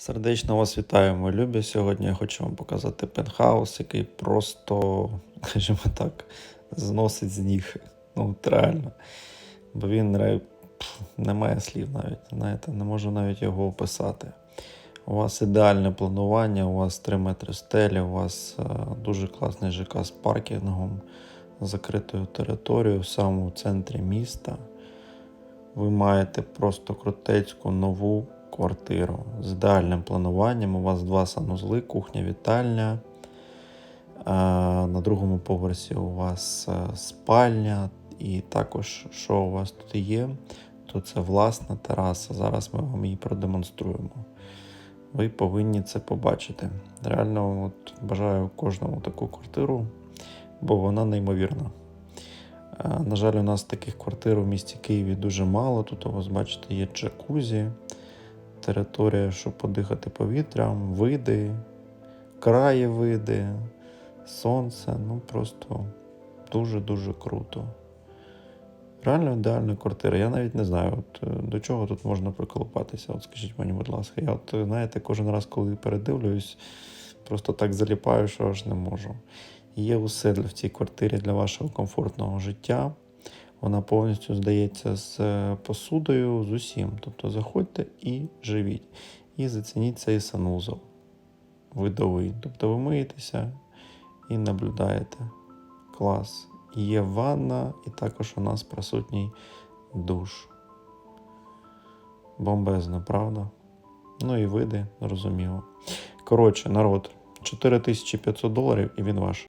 Сердечно вас вітаю, мої любі. Сьогодні я хочу вам показати пентхаус, який просто, скажімо так, зносить з ніг. Ну, от реально. Бо він пф, немає слів навіть. Знаєте, не можу навіть його описати. У вас ідеальне планування, у вас 3 метри стелі, у вас е, дуже класний ЖК з паркінгом, закритою територією в самому центрі міста. Ви маєте просто крутецьку нову квартиру з ідеальним плануванням. У вас два санузли, кухня, вітальня. На другому поверсі у вас е, спальня, і також, що у вас тут є, то це власна тераса. Зараз ми вам її продемонструємо. Ви повинні це побачити. Реально, от, бажаю кожному таку квартиру, бо вона неймовірна. Е, На жаль, у нас таких квартир у місті Києві дуже мало. Тут у вас, бачите, є джакузі, територія, щоб подихати повітрям, види, краєвиди, сонце. Ну просто дуже-дуже круто. Реально ідеальна квартира. Я навіть не знаю, от, е, до чого тут можна приколупатися. От скажіть мені, будь ласка, я от, знаєте, кожен раз, коли передивлююсь, просто так заліпаю, що аж не можу. Є усе в цій квартирі для вашого комфортного життя. Вона повністю здається з е, посудою, з усім. Тобто заходьте і живіть. І зацініть цей санузел видовий. Тобто ви миєтеся і наблюдаєте. Клас. Є ванна, і також у нас присутній душ. Бомбезно, правда? Ну і види, зрозуміло. Коротше, народ, 4500 доларів і він ваш.